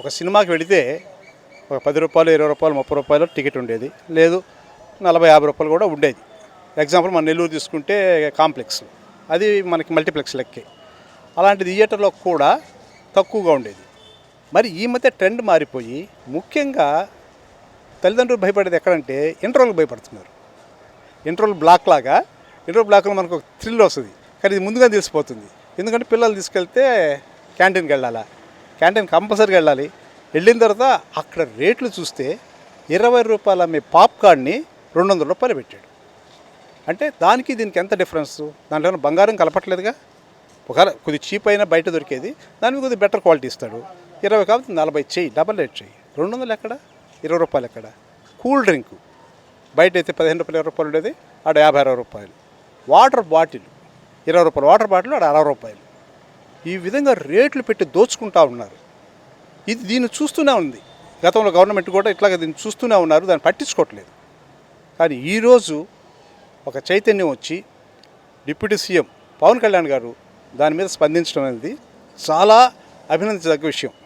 ఒక సినిమాకి వెళితే ఒక పది రూపాయలు ఇరవై రూపాయలు ముప్పై రూపాయలు టికెట్ ఉండేది. లేదు నలభై యాభై రూపాయలు కూడా ఉండేది. ఎగ్జాంపుల్ మన నెల్లూరు తీసుకుంటే కాంప్లెక్స్. అది మనకి మల్టీప్లెక్స్ లెక్కే. అలాంటి థియేటర్లో కూడా తక్కువగా ఉండేది. మరి ఈ మధ్య ట్రెండ్ మారిపోయి ముఖ్యంగా తల్లిదండ్రులు భయపడేది ఎక్కడంటే ఇంటర్వల్కి భయపడుతున్నారు. ఇంటర్వల్ బ్లాక్ లాగా ఇంటర్వల్ బ్లాక్లో మనకు ఒక థ్రిల్ వస్తుంది. కానీ ఇది ముందుగా తెలిసిపోతుంది. ఎందుకంటే పిల్లలు తీసుకెళ్తే క్యాంటీన్కి వెళ్ళాలా? క్యాంటీన్ కంపల్సరీగా వెళ్ళాలి. వెళ్ళిన తర్వాత అక్కడ రేట్లు చూస్తే ఇరవై రూపాయల అమ్మే పాప్కార్న్ని రెండు వందల రూపాయలు పెట్టాడు. అంటే దానికి దీనికి ఎంత డిఫరెన్స్? దాంట్లో ఏమైనా బంగారం కలపట్లేదుగా? ఒకవేళ కొద్ది చీప్ అయినా బయట దొరికేది దానికి కొద్దిగా బెటర్ క్వాలిటీ ఇస్తాడు. ఇరవై కాబట్టి నలభై చెయ్యి డబల్ రేట్ చెయ్యి. రెండు వందలు ఎక్కడ? ఇరవై రూపాయలు ఎక్కడ? Cool drink. బయట అయితే పదిహేను రూపాయలు ఇరవై రూపాయలు ఉండేది ఆడ యాభై అరవై రూపాయలు. Water bottle. ఇరవై రూపాయలు వాటర్ బాటిల్ ఆడ అరవై రూపాయలు. ఈ విధంగా రేట్లు పెట్టి దోచుకుంటా ఉన్నారు. ఇది దీన్ని చూస్తూనే ఉంది. గతంలో గవర్నమెంట్ కూడా ఇట్లాగ దీన్ని చూస్తూనే ఉన్నారు. దాన్ని పట్టించుకోవట్లేదు. కానీ ఈరోజు ఒక చైతన్యం వచ్చి డిప్యూటీ సీఎం పవన్ కళ్యాణ్ గారు దాని మీద స్పందించడం అనేది చాలా అభినందించదగ్గ విషయం.